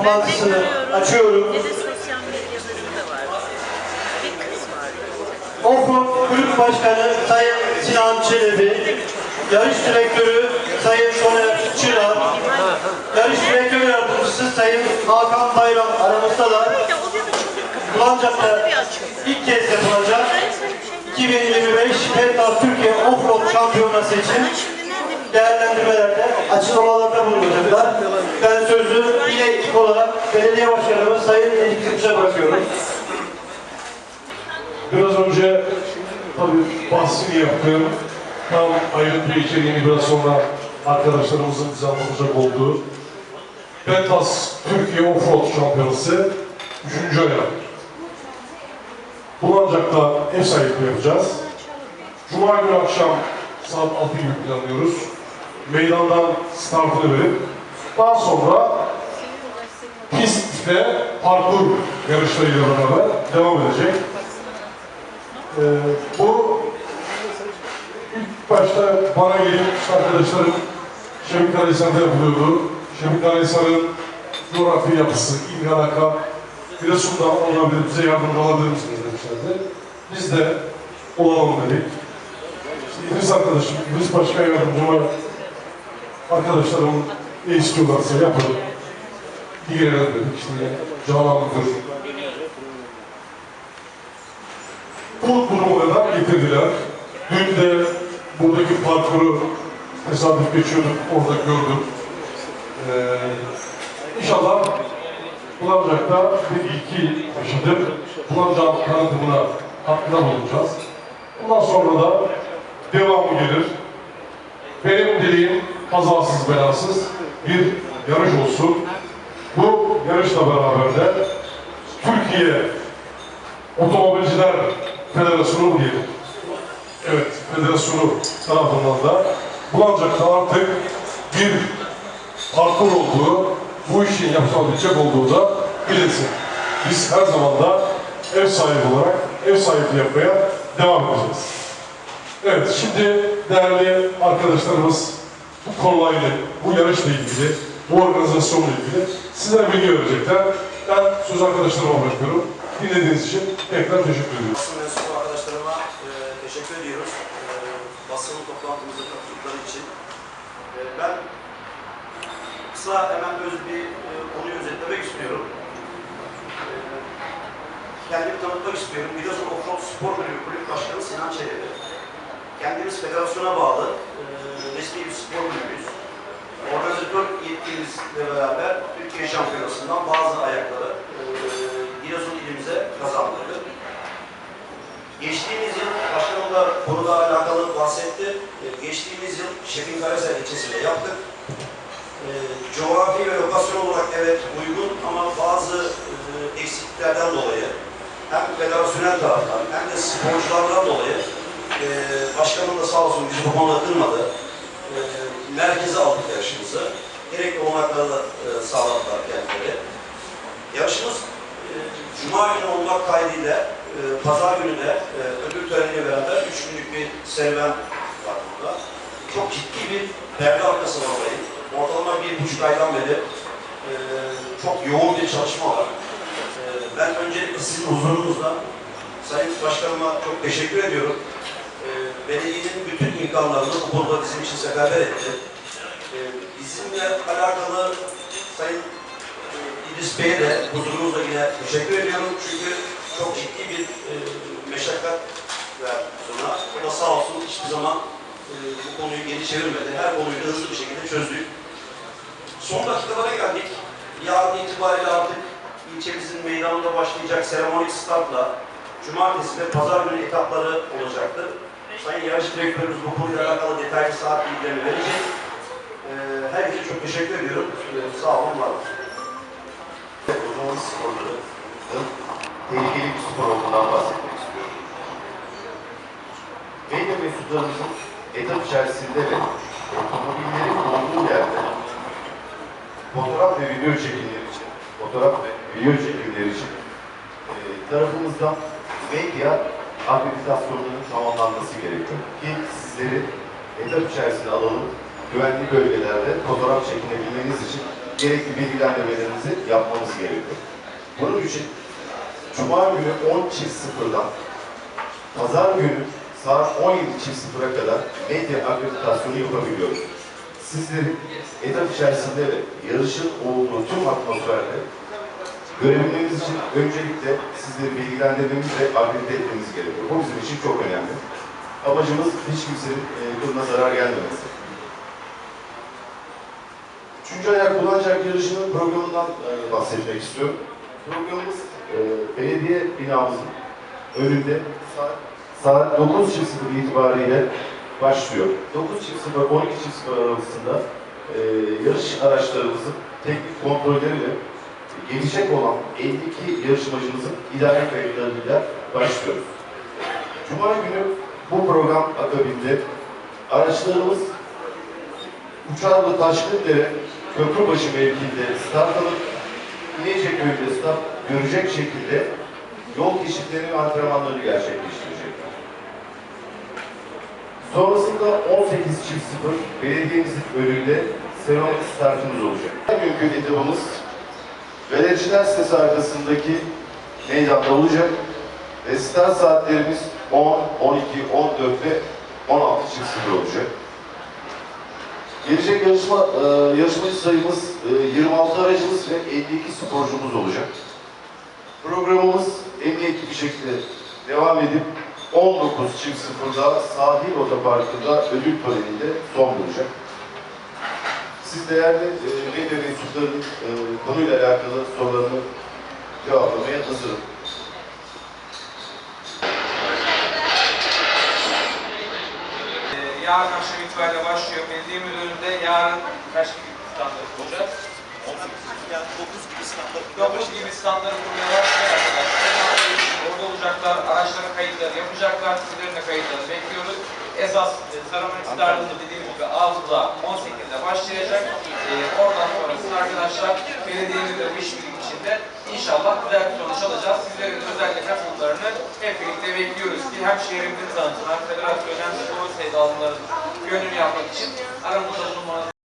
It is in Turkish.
toplantısını açıyorum. Offroad Kulüp Başkanı Sayın Sinan Çelebi, Yarış Direktörü Sayın Soner Çınar, Yarış Direktör Yardımcısı Sayın Hakan Bayram aramızdalar. Bir de o da çok Bulancak'ta ilk kez yapılacak Ben sana bir şey 2025 Türkiye Offroad Şampiyonası için değerlendirmelerde açıklamalarda bulunacaklar. Ben sözü ekip olarak belediye başkanımız Sayın Necip Kılıç'a bırakıyorum. Biraz önce tabii bahsini yaptığım tam ayrıntı içeriğini biraz sonra arkadaşlarımızın bize anlatacak olduğu Pentas Türkiye Offroad Şampiyonası 3. ayağı. Bulancak'ta ev sahipliği yapacağız. Cuma günü akşam saat 6 gibi planlıyoruz. Meydandan startını verip daha sonra ve parkur yarışlarıyla beraber devam edecek. Ee, bu ilk başta bana gelip arkadaşlarım Şevik Karahisar'da yapılıyordu. Şevik Karahisar'ın coğrafi yapısı, ilgi alaka, Giresun'da olabilir, bize yardımcı olabilir demişlerdi. Biz de olalım dedik. İşte İdris arkadaşım, İdris Başkan Yardımcıma arkadaşlarım ne istiyorlarsa yapın. İlgilenelim dedik. İşte Canan'dır, bu durumuna da getirdiler. Dün de buradaki parkuru tesadüf geçiyorduk, orada gördüm. Ee, inşallah Bulancak'ta bir ilki yaşadık. Bulancak tanıtımına katkıda bulunacağız. Bundan sonra da devamı gelir. Benim dileğim kazasız belasız bir yarış olsun. Yarışla beraber de Türkiye Otomobilciler Federasyonu diyelim? Evet, federasyonu tarafından da Bulancak'ta artık bir parkur olduğu, bu işin yapılabilecek olduğu da bilinsin. Biz her zaman da ev sahibi olarak ev sahipliği yapmaya devam edeceğiz. Evet, şimdi değerli arkadaşlarımız bu konuyla, bu yarışla ilgili, bu organizasyonla ilgili sizlere bilgi verecekler. Ben söz arkadaşlarıma bırakıyorum. Dinlediğiniz için tekrar teşekkür ediyorum. Basın mensubu arkadaşlarıma e, teşekkür ediyoruz. E, basın toplantımıza katıldıkları için. E, ben kısa hemen öz bir e, konuyu özetlemek istiyorum. E, kendimi tanıtmak istiyorum. Giresun Offroad Spor Kulübü Kulüp Başkanı Sinan Çelebi. Kendimiz federasyona bağlı e, resmi bir spor kulübüyüz. Organizatör yetkimizle beraber Türkiye Şampiyonası'ndan bazı ayakları e, Giresun ilimize kazandırdık. Geçtiğimiz yıl, başkanım da konuda alakalı bahsetti. E, Geçtiğimiz yıl Şefin Karaser ilçesinde yaptık. E, coğrafi ve lokasyon olarak evet uygun ama bazı e, eksikliklerden dolayı hem federasyonel taraftan hem de sporculardan dolayı e, başkanım da sağ olsun bizi bu konuda kırmadı. E, merkeze aldık yarışımızı. Gerekli olanakları da e, sağladılar kendileri. Yarışımız e, Cuma günü olmak kaydıyla e, Pazar günü de e, ödül töreniyle beraber üç günlük bir serüven var burada. Çok ciddi bir perde arkası var olayın. Ortalama bir buçuk aydan beri e, çok yoğun bir çalışma var. E, ben öncelikle sizin huzurunuzda Sayın Başkanıma çok teşekkür ediyorum. E, belediyenin bütün imkanlarını bu konuda bizim için seferber etti. E, bizimle alakalı Sayın e, İdris Bey'e de huzurunuzda yine teşekkür ediyorum. Çünkü çok ciddi bir e, meşakkat verdi. O da sağ olsun hiçbir zaman e, bu konuyu geri çevirmedi. Her konuyu da hızlı bir şekilde çözdük. Son dakikalara geldik. Yarın itibariyle artık ilçemizin meydanında başlayacak seremonik startla cumartesi ve pazar günü etapları olacaktır. Sayın yarış direktörümüz bu konuyla alakalı detaylı saat bilgilerini verecek. Ee, herkese çok teşekkür ediyorum. Ee, sağ olun, var olun. Otomobil sporlarının tehlikeli bir spor olduğundan bahsetmek istiyorum. Medya mensuplarımızın etap içerisinde ve otomobillerin olduğu yerde fotoğraf ve video çekimleri için, fotoğraf ve video çekimleri için e, tarafımızdan medya akreditasyonlarının tamamlanması gerekiyor. Ki sizleri etap içerisinde alalım, güvenli bölgelerde fotoğraf çekinebilmeniz için gerekli bilgilendirmelerimizi yapmamız gerekiyor. Bunun için Cuma günü 10.00'dan Pazar günü saat 17.00'a kadar medya akreditasyonu yapabiliyoruz. Sizlerin etap içerisinde yarışın olduğu tüm atmosferde görebilmeniz için öncelikle sizleri bilgilendirmemiz ve akredite etmemiz gerekiyor. Bu bizim için çok önemli. Amacımız hiç kimsenin e, kılına zarar gelmemesi. Üçüncü ayak kullanacak yarışının programından e, bahsetmek istiyorum. Programımız e, belediye binamızın önünde saat, saat 9.00 itibariyle başlıyor. 9.00 12.00 arasında e, yarış araçlarımızın teknik kontrolleriyle gelecek olan 52 yarışmacımızın idare kayıtlarıyla başlıyoruz. Cuma günü bu program akabinde araçlarımız Uçarlı Taşkındere Köprübaşı mevkiinde start alıp İnecek köyünde start görecek şekilde yol keşifleri ve antrenmanlarını gerçekleştirecekler. Sonrasında 18.00 belediyemizin önünde seramik startımız olacak. Günkü etabımız Galericiler sitesi arkasındaki meydanda olacak ve saatlerimiz 10, 12, 14 ve 16.00 olacak. Gelecek yarışma, e, yarışmacı sayımız e, 26 aracımız ve 52 sporcumuz olacak. Programımız emniyetli bir şekilde devam edip 19.00'da sahil otoparkında ödül töreninde son bulacak. Siz değerli e, medya mensuplarının e, konuyla alakalı sorularını cevaplamaya hazırım. Ee, yarın akşam itibariyle başlıyor. Belediye Müdürlüğü'nde yarın kaç gibi standart kuracağız? 9 gibi standart kurmaya başlıyor arkadaşlar. Orada olacaklar, araçların kayıtları yapacaklar, sizlerin de kayıtlarını bekliyoruz. Esas e, Sarımak startında dediğim gibi 6'da 18'de başlayacak. Ee, oradan sonrası arkadaşlar belediyemizle bu işbirliği içinde inşallah güzel bir sonuç alacağız. Sizlerin özellikle katılımlarını hep birlikte bekliyoruz ki hem şehrimizin tanıtımı hem federasyon hem spor sevdalıların gönlünü yapmak için aramızda bulunmanız